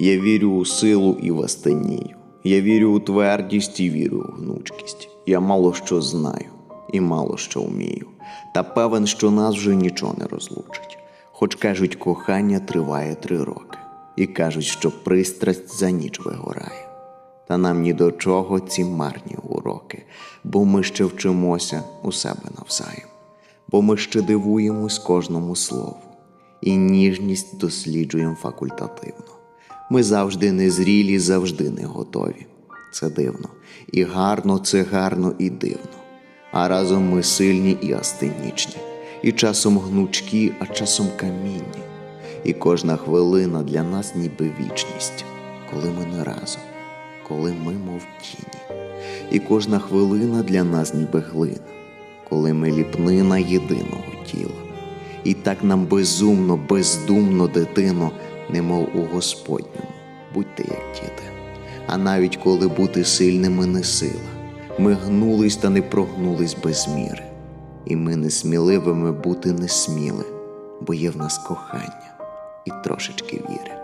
Я вірю у силу і вастенію. Я вірю у твердість і вірю у гнучкість. Я мало що знаю і мало що вмію. Та певен, що нас вже нічого не розлучить. Хоч кажуть, кохання триває три роки, і кажуть, що пристрасть за ніч вигорає. Та нам ні до чого ці марні уроки, бо ми ще вчимося у себе навзаєм, бо ми ще дивуємось кожному слову, і ніжність досліджуємо факультативно. Ми завжди незрілі, завжди не готові. Це дивно, і гарно, це гарно і дивно. А разом ми сильні і астенічні, і часом гнучкі, а часом камінні. І кожна хвилина для нас ніби вічність, коли ми не разом, коли ми мов тіні. І кожна хвилина для нас ніби глина, коли ми ліпнина єдиного тіла. І так нам безумно, бездумно, дитино, немов у Господньому, будьте як діти. А навіть коли бути сильними не сила, ми гнулись та не прогнулись без міри. І ми несміливими бути не сміли, бо є в нас кохання і трошечки віри.